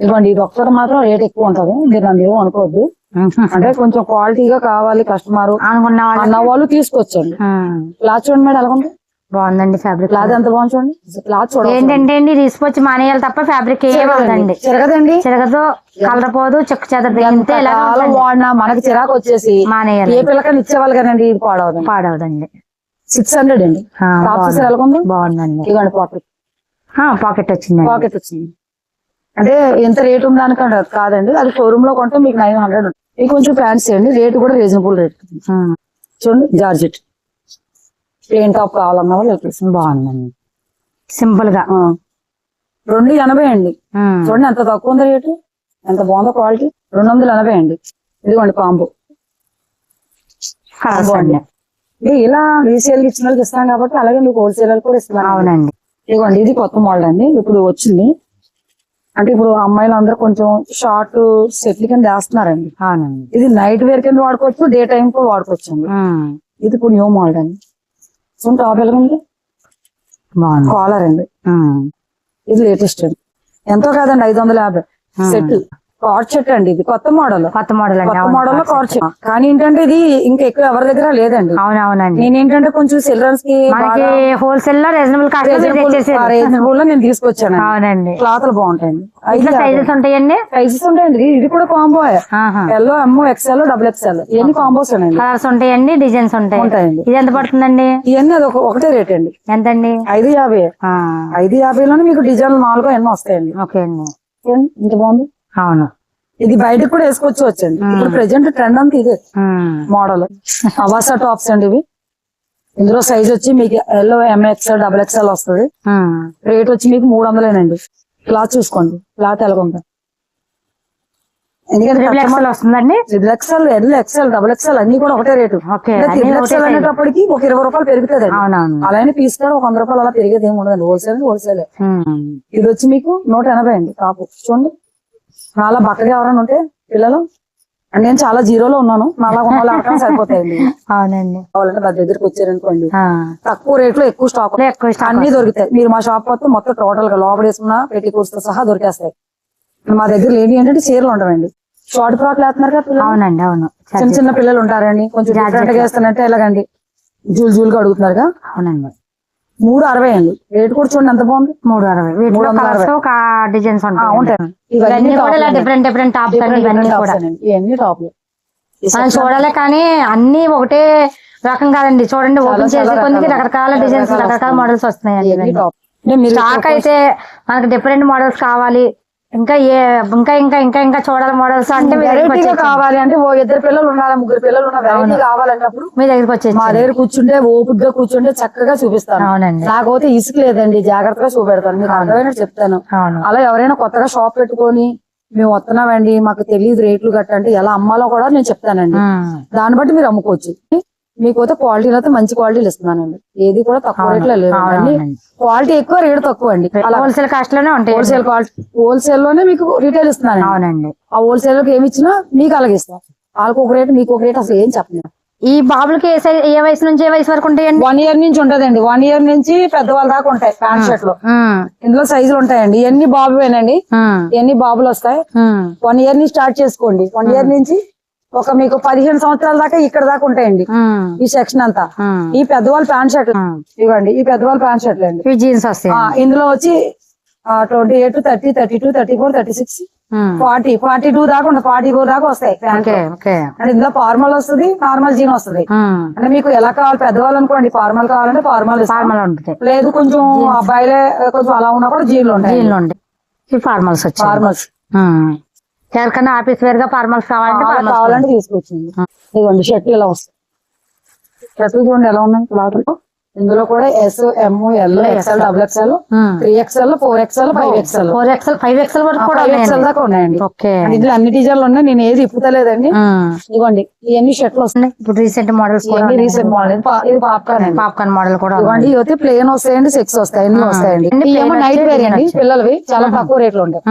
Speaker 2: ఇదిగోండి ఇది ఒక్కటి మాత్రం రేట్ ఎక్కువ ఉంటది. మీరు నన్ను ఏమో అనుకోవద్దు. అంటే కొంచెం క్వాలిటీగా కావాలి కస్టమర్
Speaker 1: అనుకున్న వాళ్ళు
Speaker 2: అన్న వాళ్ళు తీసుకొచ్చండి. క్లాత్ చూడండి మేడం ఎలా ఉంది
Speaker 1: బాగుందండి ఫ్యాబ్రిక్
Speaker 2: క్లాత్ ఎంత బాగుంది చూడండి. క్లాత్ చూడండి
Speaker 1: ఏంటంటే అండి తీసుకొచ్చి మానేయాలి తప్ప ఫ్యాబ్రిక్ ఏ అవుదండి
Speaker 2: చిరగదండి.
Speaker 1: చిరగదు కలర్ పోదు చెక్కు
Speaker 2: వాడినా మనకి చిరాకు వచ్చేసి
Speaker 1: మానేయాలి.
Speaker 2: ఏ పిల్లకని ఇచ్చేవాళ్ళు కదండి ఇది పాడవదండి.
Speaker 1: పాడవదండి.
Speaker 2: సిక్స్ హండ్రెడ్ అండి.
Speaker 1: బాగుందండి.
Speaker 2: ఇవ్వండి పాకెట్
Speaker 1: పాకెట్ వచ్చిందండి.
Speaker 2: పాకెట్ వచ్చింది. అంటే ఎంత రేట్ ఉందానికంటే అది కాదండి. అది షోరూమ్లో కొంటే మీకు నైన్ హండ్రెడ్ ఇది కొంచెం ఫ్యాన్సీ అండి రేట్ కూడా రీజనబుల్ రేట్. చూడండి జార్జెట్. ప్లేన్ టాప్ కావాలన్నా వాళ్ళు వచ్చేసి
Speaker 1: బాగుందండి.
Speaker 2: సింపుల్గా. రెండు ఎనభై అండి. చూడండి ఎంత తక్కువ ఉంది రేటు? ఎంత బాగుందో క్వాలిటీ. రెండు వందల ఎనభై అండి. ఇదిగోండి పాంపు.
Speaker 1: అండి.
Speaker 2: ఇలా రీసేల్ ఇచ్చిన వాళ్ళకి ఇస్తాం కాబట్టి అలాగే మీకు హోల్సేల్ కూడా ఇస్తున్నాం
Speaker 1: అవునండి.
Speaker 2: ఇదిగోండి ఇది కొత్త మోడల్ అండి. ఇప్పుడు వచ్చింది. అంటే ఇప్పుడు అమ్మాయిలు అందరూ కొంచెం షార్ట్ సెట్లు కింద వేస్తున్నారండి.
Speaker 1: అవునండి.
Speaker 2: ఇది నైట్ వేర్ కింద వాడుకోవచ్చు డే టైం కూడా వాడుకోవచ్చు అండి. ఇది ఇప్పుడు న్యూ మోడల్ అండి. సో టాప్ ఎలాగండి కాలర్ అండి. ఇది లేటెస్ట్ అండి. ఎంతో కాదండి ఐదు వందల యాభై. సెట్. కార్డ్ సెట్ అండి ఇది కొత్త మోడల్.
Speaker 1: కొత్త మోడల్ అండి
Speaker 2: కొత్త. మోడల్లో కార్డ్ సెట్ కానీ ఏంటంటే ఇది ఇంకా ఎక్కువ ఎవరి దగ్గర లేదండి.
Speaker 1: అవునవునండి.
Speaker 2: నేనేంటంటే కొంచెం చిల్డ్రన్స్కి
Speaker 1: మనకి హోల్సేల్లో రీజనబుల్
Speaker 2: రీజనబుల్లో నేను తీసుకొచ్చాను
Speaker 1: అవునండి.
Speaker 2: క్లాత్లు బాగుంటాయండి.
Speaker 1: ఇట్లా సైజెస్ ఉంటాయండి?
Speaker 2: సైజెస్ ఉంటాయండి. ఇది కూడా combo. L M XL double XL ఇవన్నీ కాంబోస్ అండి
Speaker 1: కలర్స్ ఉంటాయండి డిజైన్స్ ఉంటాయి.
Speaker 2: ఉంటాయండి.
Speaker 1: ఇది ఎంత పడుతుందండి?
Speaker 2: ఇవన్నీ అది ఒక- ఒకటే రేట్ అండి.
Speaker 1: ఎంతండి?
Speaker 2: ఐదు యాభై ఐదు యాభైలోనే మీకు డిజైన్ నాలుగు ఎన్నో వస్తాయండి.
Speaker 1: ఓకే అండి.
Speaker 2: ఇంత బాగుంది?
Speaker 1: అవును.
Speaker 2: ఇది బయటకు కూడా వేసుకోవచ్చు వచ్చండి ఇప్పుడు ప్రెసెంట్ ట్రెండ్ అంతా ఇదే. మోడల్. అవాసా టాప్స్ అండి ఇవి. ఇందులో సైజ్ వచ్చి మీకు L M XL double XL వస్తుంది. రేట్ వచ్చి మీకు మూడు వందలేనండి క్లాత్ చూసుకోండి క్లాత్ ఎలాగుంటుంది ఎందుకంటే
Speaker 1: వస్తుందండి?
Speaker 2: Triple XL L XL double XL అన్ని కూడా ఒకటే రేటు. XL
Speaker 1: size.
Speaker 2: అనేటప్పటికి ఒక ఇరవై రూపాయలు పెరుగుతుంది అలానే పీస్ కూడా ఒక వంద రూపాయలు అలా పెరిగేది ఏమి ఉండదు హోల్సేల్ హోల్సేల్. ఇది వచ్చి మీకు నూట ఎనభై అండి. టాప్ చూడండి. చాలా బక్కగా ఎవరైనా ఉంటే పిల్లలు అంటే నేను చాలా జీరోలో ఉన్నాను. నాలా ఉన్న వాళ్ళు సరిపోతాయండి.
Speaker 1: అవునండి.
Speaker 2: కావాలంటే నా దగ్గరికి వచ్చారనుకోండి. తక్కువ రేట్లో ఎక్కువ స్టాక్
Speaker 1: ఎక్కువ
Speaker 2: అన్ని దొరుకుతాయి. మీరు మా షాప్ వస్తే మొత్తం టోటల్గా లోపల వేసుకున్న పెట్టి తో సహా దొరికేస్తాయి. మా దగ్గర లేని ఏంటంటే చీరలు ఉండవండి. షార్ట్ ఫ్రాక్ వేస్తున్నారు కదా పిల్లలు?
Speaker 1: అవునండి అవును.
Speaker 2: చిన్న చిన్న పిల్లలు ఉంటారండి. కొంచెం డిఫరెంట్గా వేస్తానంటే ఎలాగండి? జూల్ జూల్గా అడుగుతున్నారుగా?
Speaker 1: అవునండి.
Speaker 2: మూడు అరవై అండి. రేట్ కూడా చూడండి ఎంత బాగుంది?
Speaker 1: మూడు అరవై. వీటిలో కలర్స్ ఒక డిజైన్స్ ఉంటాయి ఇవన్నీ కూడా ఇలా. డిఫరెంట్ డిఫరెంట్ కూడా. మనం చూడాలి కానీ అన్ని ఒకటే రకం కాదండి. చూడండి ఓపెన్ చేసే
Speaker 2: రకాలు.
Speaker 1: రకరకాల డిజైన్స్
Speaker 2: రకరకాల
Speaker 1: మోడల్స్
Speaker 2: మీరు
Speaker 1: స్టాక్ అయితే మనకి డిఫరెంట్ మోడల్స్ కావాలి. ఇంకా ఏ ఇంకా ఇంకా ఇంకా ఇంకా చూడాలి మోడల్స్ అంటే మీ
Speaker 2: వెరైటీగా
Speaker 1: వచ్చేసి
Speaker 2: కావాలి అంటే ఓ ఇద్దరు పిల్లలు ఉన్నారు ముగ్గురు పిల్లలు ఉన్నారు వెరైటీ కావాలన్నప్పుడు
Speaker 1: మీ దగ్గరికి వచ్చేసి
Speaker 2: మా దగ్గర కూర్చుంటే ఓపిగ్గా కూర్చుంటే చక్కగా చూపిస్తాను.
Speaker 1: అవునండి.
Speaker 2: నాకైతే ఇసుక లేదండి జాగ్రత్తగా చూపెడతాను. మీకు అర్థమైనట్టు చెప్తాను. అలా ఎవరైనా కొత్తగా షాప్ పెట్టుకొని మేము వస్తున్నామండి మాకు తెలియదు రేట్లు అంటే ఎలా? అమ్మాలో కూడా నేను చెప్తానండి.
Speaker 1: ఉమ్.
Speaker 2: దాన్ని బట్టి మీరు అమ్ముకోవచ్చు. మీకైతే క్వాలిటీలో అయితే మంచి క్వాలిటీలు ఇస్తున్నానండి. ఏది కూడా తక్కువ రేట్లో
Speaker 1: అవునండి.
Speaker 2: క్వాలిటీ ఎక్కువ రేట్ తక్కువ అండి
Speaker 1: హోల్సేల్ కాస్ట్లోనే ఉంటాయి
Speaker 2: హోల్సేల్ క్వాలిటీ హోల్సేల్లోనే మీకు రీటైల్ ఇస్తున్నానండి.
Speaker 1: అవునండి.
Speaker 2: ఆ హోల్సేల్లోకి ఏమి ఇచ్చినా మీకు అలాగే ఇస్తాం. వాళ్ళకి ఒక రేట్ మీకు ఒక రేట్ అసలు ఏం చెప్పలేదు
Speaker 1: ఈ బాబులకి ఏ సైజ్ ఏ వయసు నుంచి ఏ వయసు వరకు ఉంటాయండి?
Speaker 2: వన్ ఇయర్ నుంచి ఉంటదండి. వన్ ఇయర్ నుంచి పెద్దవాళ్ళ దాకా ఉంటాయి ప్యాంట్
Speaker 1: షర్ట్లో.
Speaker 2: ఇందులో సైజులు ఉంటాయండి. ఇవన్నీ బాబువేనండి?
Speaker 1: ఉమ్.
Speaker 2: ఇవన్నీ బాబులు వస్తాయి. వన్ ఇయర్ నుంచి స్టార్ట్ చేసుకోండి. వన్ ఇయర్ నుంచి ఒక మీకు పదిహేను సంవత్సరాల దాకా ఇక్కడ దాకా ఉంటాయండి. ఈ సెక్షన్ అంతా. ఈ పెద్దవాళ్ళ ప్యాంట్ షర్ట్లు. ఇవ్వండి. ఈ పెద్దవాళ్ళ ప్యాంట్ షర్ట్లు అండి.
Speaker 1: జీన్స్ వస్తాయి
Speaker 2: ఇందులో వచ్చి twenty eight thirty thirty two thirty four thirty six. Forty forty two దాకా ఉంటాయి ఫార్టీ ఫోర్ దాకా వస్తాయి అంటే ఇందులో ఫార్మల్ వస్తుంది నార్మల్ జీన్ వస్తుంది. అంటే మీకు ఎలా కావాలి పెద్దవాళ్ళు అనుకోండి ఫార్మల్ కావాలంటే ఫార్మల్
Speaker 1: ఫార్మల్ ఉంటుంది.
Speaker 2: లేదు కొంచెం అబ్బాయిలే కొంచెం అలా ఉన్నా కూడా జీన్లు ఉంటాయి.
Speaker 1: Formals
Speaker 2: formals.
Speaker 1: ఎవరికైనా ఆఫీస్ వేర్గా ఫార్మల్స్ కావాలంటే ఫార్మల్స్
Speaker 2: కావాలంటే తీసుకొచ్చింది ఇదిగోండి షర్ట్లు ఇలా వస్తాయి. షర్ట్లు చూడండి ఎలా ఉన్నాయి? క్లాత్ ఇందులో కూడా S M L XL double XL three XL four XL five XL
Speaker 1: four XL five XL వరకు కూడా
Speaker 2: ఎక్స్ఎల్ దాకా ఉన్నాయండి. ఇందులో అన్ని డిజైన్లు ఉన్నాయి. నేను ఏది ఇప్పుతలేదండి.
Speaker 1: ఉమ్.
Speaker 2: ఇదిగోండి ఇవన్నీ షర్ట్లు వస్తాయి
Speaker 1: ఇప్పుడు రీసెంట్ మోడల్స్
Speaker 2: రీసెంట్ మోడల్ ఇది పాప్కార్న్ అండి.
Speaker 1: పాప్కార్న్ మోడల్ కూడా.
Speaker 2: ఇవ్వండి. ఇవి ప్లేన్ వస్తాయండి సెక్స్ వస్తాయి అన్ని వస్తాయండి.
Speaker 1: అన్ని plain
Speaker 2: ఇవేమో నైట్ వేర్ అండి. పిల్లలవి చాలా తక్కువ రేట్లు ఉంటాయి.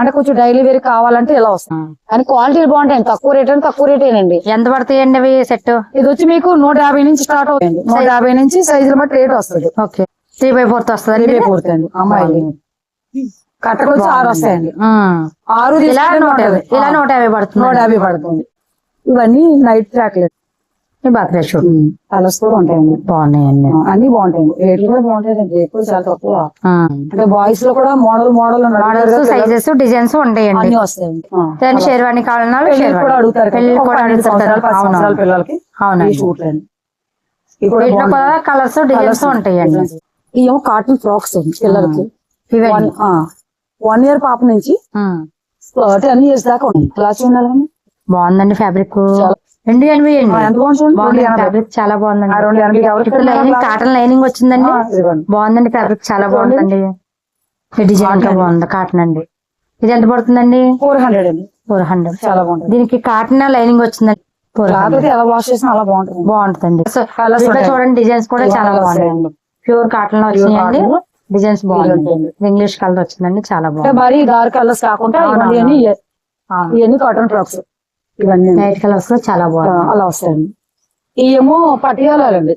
Speaker 2: అంటే కొంచెం డైలీ వేర్ కావాలంటే ఇలా వస్తాయి. కానీ క్వాలిటీ బాగుంటాయి. తక్కువ రేట్ అంటే తక్కువ రేటేనండి
Speaker 1: ఎంత పడతాయండి అవి సెట్
Speaker 2: ఇది వచ్చి మీకు నూట యాభై నుంచి స్టార్ట్ అవుతుంది నూట యాభై నుంచి సైజులు బట్టి రేట్ వస్తుంది.
Speaker 1: ఓకే. త్రీ బై ఫోర్త్ వస్తుంది?
Speaker 2: రేపే పూర్తండి అమ్మాయిలు కట్టకు వచ్చి ఆరు వస్తాయండి. ఆరు
Speaker 1: ఇలా నూట యాభై. ఇలా నూట యాభై పడుతుంది.
Speaker 2: నూట యాభై పడుతుంది. ఇవన్నీ నైట్ ట్రాక్లెట్
Speaker 1: షూట్
Speaker 2: కలర్స్ కూడా ఉంటాయండి.
Speaker 1: బాగున్నాయండి
Speaker 2: అన్ని. బాగుంటాయండి రేట్లు కూడా బాగుంటాయండి రేట్ కూడా చాలా తక్కువ. అంటే బాయ్స్లో కూడా model model
Speaker 1: models sizes designs ఉంటాయండి.
Speaker 2: అన్ని వస్తాయండి.
Speaker 1: దాని షేర్వాణి కావాలన్నా
Speaker 2: కూడా అడుగుతారు కదా.
Speaker 1: కూడా అడుగుతారు.
Speaker 2: పిల్లలకి
Speaker 1: అవునండి
Speaker 2: షూట్లు అండి ఇవి కూడా
Speaker 1: వీటిలో
Speaker 2: బాగుంటాయి.
Speaker 1: కూడా కలర్స్ డిజైన్స్ ఉంటాయండి.
Speaker 2: ఇవేమో కాటన్ ఫ్రాక్స్ పిల్లలకి. వన్ ఇయర్ పాప నుంచి. టెన్ ఇయర్స్ దాకా ఉంది క్లాస్ ఉండాలి
Speaker 1: బాగుందండి ఫ్యాబ్రిక్ రెండు ఎనభై అండి. ఫ్యాబ్రిక్ చాలా బాగుందండి. లైనింగ్ కాటన్ లైనింగ్ వచ్చిందండి. బాగుందండి ఫ్యాబ్రిక్ చాలా బాగుందండి. డిజైన్ బాగుంది. కాటన్ అండి. ఇది ఎంత పడుతుందండి?
Speaker 2: ఫోర్ హండ్రెడ్ అండి.
Speaker 1: ఫోర్ హండ్రెడ్
Speaker 2: చాలా బాగుంటుంది.
Speaker 1: దీనికి కాటన్ లైనింగ్ వచ్చిందండి.
Speaker 2: ఎలా వాష్ చేసినా అలా బాగుంటుంది.
Speaker 1: బాగుంటుందండి. చూడండి డిజైన్స్ కూడా చాలా బాగున్నాయండి. ప్యూర్ కాటన్లో వచ్చినాయండి. డిజైన్స్ బాగుంది
Speaker 2: ఉంటుంది.
Speaker 1: ఇంగ్లీష్ కలర్ వచ్చిందండి చాలా బాగుంది.
Speaker 2: మరీ డార్క్ కలర్స్ కాకుండా ఇవన్నీ కాటన్ ఫ్రాక్స్ ఇవన్నీ
Speaker 1: లైట్ కలర్స్లో చాలా బాగుంది
Speaker 2: అలా వస్తాయండి. ఇవేమో పటియాలండి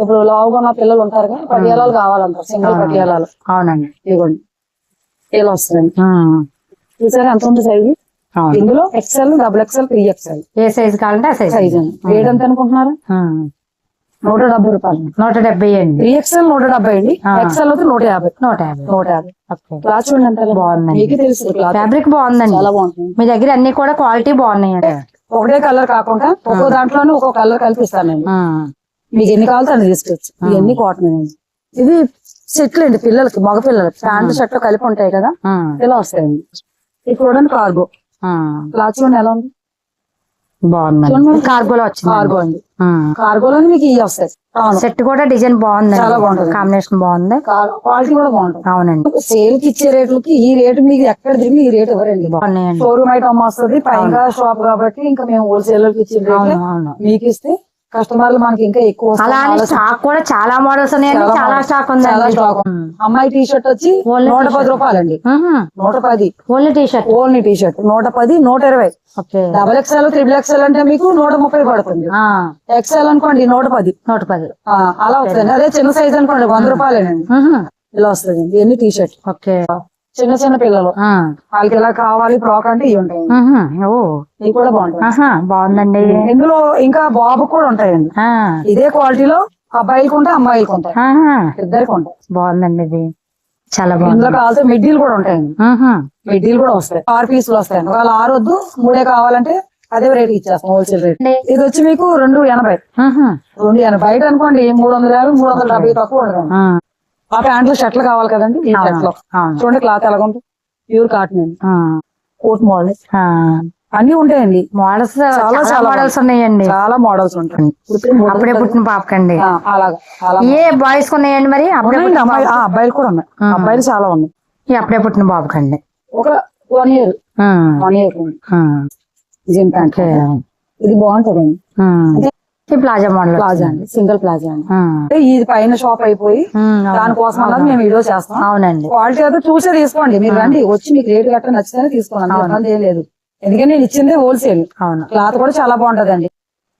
Speaker 2: ఇప్పుడు లావుగా ఉన్న పిల్లలు ఉంటారు కదా పటియాలాలు కావాలంటారు సింగిల్. పటియాలాలు.
Speaker 1: అవునండి.
Speaker 2: ఇవ్వండి. ఇలా వస్తాయండి. చూసారా ఎంత ఉంది సైజు ఇందులో XL double XL three XL
Speaker 1: ఏ సైజ్ కావాలంటే ఆ సైజ్
Speaker 2: సైజ్ అండి. రేట్ ఎంత అనుకుంటున్నారు? నూట డెబ్బై రూపాయలు.
Speaker 1: నూట డెబ్బై అండి.
Speaker 2: త్రీ ఎక్స్ఎల్ నూట డెబ్బై అండి.
Speaker 1: ఆ.
Speaker 2: ఎక్స్ఎల్ అయితే నూట యాభై.
Speaker 1: నూట యాభై.
Speaker 2: నూట యాభై.
Speaker 1: ఓకే.
Speaker 2: క్లాత్ చూడండి ఎంత
Speaker 1: బాగుందండి.
Speaker 2: మీకు తెలుసు క్లాత్
Speaker 1: ఫ్యాబ్రిక్ బాగుందండి.
Speaker 2: చాలా బాగుంటుంది.
Speaker 1: మీ దగ్గర అన్ని కూడా క్వాలిటీ బాగున్నాయండి.
Speaker 2: ఒకటే కలర్ కాకుండా ఒక్కో దాంట్లోనే ఒక్కో కలర్ కల్పిస్తానండి మీకు ఎన్ని కావాలో అన్ని తీసుకోవచ్చు ఇవన్నీ కాటన్ అండి ఇది సెట్లు అండి పిల్లలకి మగ పిల్లలకి ప్యాంట్ షర్ట్ కలిపి ఉంటాయి కదా. ఇలా వస్తాయండి. ఇది చూడండి కార్గో క్లాత్ చూడండి ఎలా ఉంది?
Speaker 1: బాగుందండి.
Speaker 2: చూడండి.
Speaker 1: కార్గోలో వచ్చింది
Speaker 2: కార్గో అండి. కార్గోలోనే మీకు ఇవి వస్తాయి.
Speaker 1: సెట్ కూడా డిజైన్ బాగుందండి.
Speaker 2: చాలా బాగుంటుంది.
Speaker 1: కాంబినేషన్ బాగుంది.
Speaker 2: క్వాలిటీ కూడా బాగుంటుంది.
Speaker 1: అవునండి.
Speaker 2: సేల్కి ఇచ్చే రేట్లకి ఈ రేటు మీకు ఎక్కడ తిరిగి ఈ రేట్ ఇవ్వరండి షోరూమ్ ఐటమ్ వస్తుంది. పైగా షాప్ కాబట్టి ఇంకా మేము హోల్సేల్కి ఇచ్చిన మీకు ఇస్తే కస్టమర్లు మనకి ఇంకా ఎక్కువ చాలా
Speaker 1: స్టాక్ కూడా చాలా మోడల్స్ ఉన్నాయండి.
Speaker 2: చాలా
Speaker 1: చాలా. స్టాక్
Speaker 2: చాలా
Speaker 1: ఉందండి
Speaker 2: స్టాక్ అమ్మాయి టీ షర్ట్ వచ్చి నూట. పది రూపాయలండి. నూట పది.
Speaker 1: Only T shirt
Speaker 2: only T shirt నూట పది నూట ఇరవై. డబల్ ఎక్స్ఎల్ త్రిబుల్ ఎక్స్ఎల్ అంటే మీకు నూట ముప్పై పడుతుంది. ఎక్స్ఎల్ అనుకోండి నూట పది.
Speaker 1: నూట పది.
Speaker 2: అలా వస్తుంది. అదే చిన్న సైజ్ అనుకోండి వంద రూపాయలేనండి. ఇలా వస్తుంది ఇవన్నీ టీ షర్ట్
Speaker 1: ఓకే.
Speaker 2: చిన్న చిన్న పిల్లలు. వాళ్ళకి ఇలా కావాలి ఫ్రాక్ అంటే ఇవి ఉంటాయి. ఇవి కూడా బాగుంటాయి.
Speaker 1: బాగుందండి.
Speaker 2: ఇందులో ఇంకా బాబు కూడా ఉంటాయండి. ఇదే క్వాలిటీలో అబ్బాయిలకు ఉంటాయి అమ్మాయిలకు ఉంటాయి ఇద్దరికి ఉంటాయి
Speaker 1: బాగుందండి ఇది. చాలా
Speaker 2: ఇందులో
Speaker 1: బాగుంది.
Speaker 2: కావాల్సిన మిడ్డీలు కూడా ఉంటాయండి. మిడ్డీలు కూడా వస్తాయి. ఆరు పీసులు వస్తాయండి. ఒకవేళ ఆరు వద్దు మూడే కావాలంటే అదే రేట్ ఇచ్చేస్తాం హోల్సేల్ రేట్. ఇది వచ్చి మీకు రెండు ఎనభై. రెండు ఎనభై. బయట అనుకోండి మూడు వందల యాభై మూడు వందల డెబ్బై తక్కువ ఉండదు
Speaker 1: ఆ,
Speaker 2: ప్యాంట్లు షర్ట్లు కావాలి కదండి? ఈ షర్ట్లు. చూడండి క్లాత్ ఎలా ఉంటుంది ప్యూర్ కాటన్ అండి. Coat model. అన్ని ఉంటాయండి.
Speaker 1: మోడల్స్
Speaker 2: చాలా
Speaker 1: చాలా మోడల్స్ ఉన్నాయండి.
Speaker 2: చాలా మోడల్స్ ఉంటాయి.
Speaker 1: అప్పుడే పుట్టిన పాపకండి.
Speaker 2: అలాగా.
Speaker 1: ఏ బాయ్స్ ఉన్నాయండి. మరి
Speaker 2: అబ్బాయిలు కూడా ఉన్నాయి. అబ్బాయిలు చాలా ఉన్నాయి.
Speaker 1: ఈ అప్పుడే పుట్టిన బాబుకండి
Speaker 2: ఒక వన్ ఇయర్ వన్ ఇయర్
Speaker 1: ఆ,
Speaker 2: జీన్ ప్యాంట్
Speaker 1: ఓకే.
Speaker 2: ఇది బాగుంటదండి.
Speaker 1: ఈ ప్లాజా మోడల్
Speaker 2: ప్లాజా అండి సింగిల్ ప్లాజా అండి. ఇది పైన షాప్ అయిపోయి. దానికోసం అన్నది మేము వీడియో చేస్తాం.
Speaker 1: అవునండి.
Speaker 2: క్వాలిటీ అయితే చూసే తీసుకోండి. మీరు రండి వచ్చి మీకు రేట్ గట్రా నచ్చితేనే తీసుకోండి. ఇబ్బంది ఏం లేదు. ఎందుకంటే నేను ఇచ్చిందే హోల్సేల్.
Speaker 1: అవును.
Speaker 2: క్లాత్ కూడా చాలా బాగుంటదండి.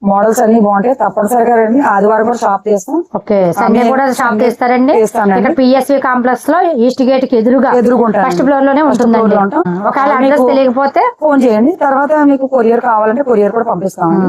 Speaker 2: మోడల్స్ అన్ని బాగుంటాయి. తప్పనిసరిగా రండి. ఆదివారం కూడా షాప్ చేస్తాం.
Speaker 1: ఓకే. సండే కూడా షాప్
Speaker 2: తీస్తానండి.
Speaker 1: ఇక్కడ పిఎస్వి కాంప్లెక్స్లో ఈస్ట్ గేట్కి ఎదురుగా
Speaker 2: ఎదురుకుంటాను
Speaker 1: ఫస్ట్ ఫ్లోర్లోనే
Speaker 2: First floor
Speaker 1: ఉంటుందండి.
Speaker 2: లో ఉంటాం.
Speaker 1: ఒకవేళ అడ్రస్ తెలియకపోతే
Speaker 2: ఫోన్ చేయండి. తర్వాత మీకు కొరియర్ కావాలంటే కొరియర్ కూడా పంపిస్తామండి.